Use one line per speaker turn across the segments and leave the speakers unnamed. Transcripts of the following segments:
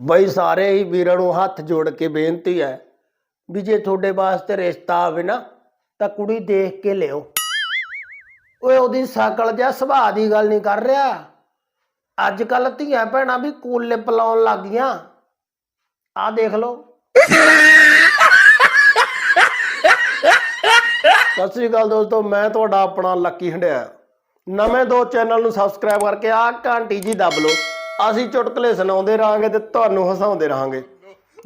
ਬਈ ਸਾਰੇ ਹੀ ਵੀਰਾਂ ਨੂੰ ਹੱਥ ਜੋੜ ਕੇ ਬੇਨਤੀ ਹੈ ਵੀ ਜੇ ਤੁਹਾਡੇ ਵਾਸਤੇ ਰਿਸ਼ਤਾ ਆਵੇ ਨਾ, ਤਾਂ ਕੁੜੀ ਦੇਖ ਕੇ ਲਿਓ। ਓਏ, ਉਹਦੀ ਸ਼ਕਲ ਜਾਂ ਸੁਭਾਅ ਦੀ ਗੱਲ ਨਹੀਂ ਕਰ ਰਿਹਾ। ਅੱਜ ਕੱਲ ਧੀਆਂ ਭੈਣਾਂ ਵੀ ਕੂਲੇ ਪਲਾਉਣ ਲੱਗ ਗਈਆਂ। ਆਹ ਦੇਖ ਲਓ। ਸਤਿ ਸ੍ਰੀ ਅਕਾਲ ਦੋਸਤੋ, ਮੈਂ ਤੁਹਾਡਾ ਆਪਣਾ ਲੱਕੀ ਹੰਡਿਆ। ਨਵੇਂ ਦੋ ਚੈਨਲ ਨੂੰ ਸਬਸਕ੍ਰਾਈਬ ਕਰਕੇ ਆਹ ਘੰਟੀ ਜੀ ਦੱਬ ਲਓ। ਅਸੀਂ ਚੁਟਕਲੇ ਸੁਣਾਉਂਦੇ ਰਹਾਂਗੇ ਤੇ ਤੁਹਾਨੂੰ ਹਸਾਉਂਦੇ ਰਹਾਂਗੇ।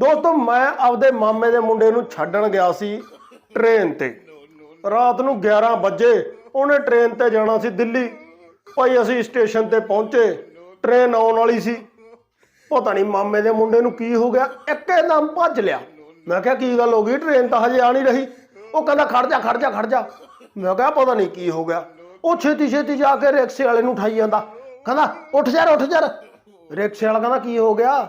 ਦੋਸਤੋ, ਮੈਂ ਆਪਦੇ ਮਾਮੇ ਦੇ ਮੁੰਡੇ ਨੂੰ ਛੱਡਣ ਗਿਆ ਸੀ ਟ੍ਰੇਨ ਤੇ। ਰਾਤ ਨੂੰ 11 ਵਜੇ, ਉਹਨੇ ਟ੍ਰੇਨ ਤੇ ਜਾਣਾ ਸੀ ਦਿੱਲੀ। ਭਾਈ, ਅਸੀਂ ਸਟੇਸ਼ਨ ਤੇ ਪਹੁੰਚੇ, ਟ੍ਰੇਨ ਆਉਣ ਵਾਲੀ ਸੀ। ਪਤਾ ਨਹੀਂ ਮਾਮੇ ਦੇ ਮੁੰਡੇ ਨੂੰ ਕੀ ਹੋ ਗਿਆ ਇੱਕਦਮ ਭੱਜ ਲਿਆ। ਮੈਂ ਕਿਹਾ, ਕੀ ਗੱਲ ਹੋ ਗਈ? ਟ੍ਰੇਨ ਤਾਂ ਹਜੇ ਆ ਨਹੀਂ ਰਹੀ। ਉਹ ਕਹਿੰਦਾ, ਖੜ ਜਾ ਖੜ ਜਾ ਖੜ ਜਾ। ਮੈਂ ਕਿਹਾ, ਪਤਾ ਨਹੀਂ ਕੀ ਹੋ ਗਿਆ। ਉਹ ਛੇਤੀ ਛੇਤੀ ਜਾ ਕੇ ਰਿਕਸ਼ੇ ਵਾਲੇ ਨੂੰ ਉਠਾਈ ਜਾਂਦਾ। ਕਹਿੰਦਾ, ਉੱਠ ਜਾ ਉੱਠ ਜਾ ਰਿਕਸ਼ੇ ਵਾਲਾ ਕਹਿੰਦਾ, ਕੀ ਹੋ ਗਿਆ?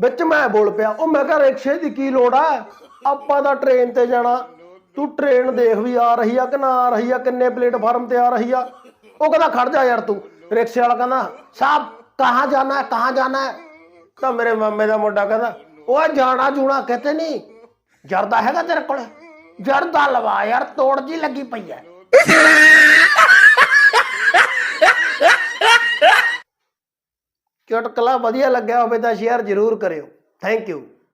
ਵਿੱਚ ਮੈਂ ਬੋਲ ਪਿਆ, ਉਹ ਮੈਂ ਕਿਹਾ, ਰਿਕਸ਼ੇ ਦੀ ਕੀ ਲੋੜ ਆ? ਆਪਾਂ ਤਾਂ ਟ੍ਰੇਨ ਤੇ ਜਾਣਾ। ਤੂੰ ਟ੍ਰੇਨ ਦੇਖ ਵੀ ਆ ਰਹੀ ਆ ਕਿ ਨਾ ਆ ਰਹੀ ਆ, ਕਿੰਨੇ ਪਲੇਟਫਾਰਮ ਤੇ ਆ ਰਹੀ ਆ? ਉਹ ਕਹਿੰਦਾ, ਖੜ ਜਾ ਯਾਰ ਤੂੰ। ਰਿਕਸ਼ੇ ਵਾਲਾ ਕਹਿੰਦਾ ਸਾਹਿਬ ਕਹਾਂ ਜਾਣਾ ਹੈ, ਕਹਾਂ ਜਾਣਾ ਹੈ? ਤਾਂ ਮੇਰੇ ਮਾਮੇ ਦਾ ਮੁੰਡਾ ਕਹਿੰਦਾ ਉਹ ਜਾਣਾ ਜੂਣਾ ਕਿਤੇ ਨਹੀਂ? ਜਰਦਾ ਹੈਗਾ ਤੇਰੇ ਕੋਲ? ਜਰਦਾ ਲਵਾ ਯਾਰ, ਤੋੜ ਜੀ ਲੱਗੀ ਪਈ ਐ ਚੁਟਕਲਾ ਵਧੀਆ ਲੱਗਿਆ ਹੋਵੇ ਤਾਂ ਸ਼ੇਅਰ ਜ਼ਰੂਰ ਕਰਿਓ। Thank you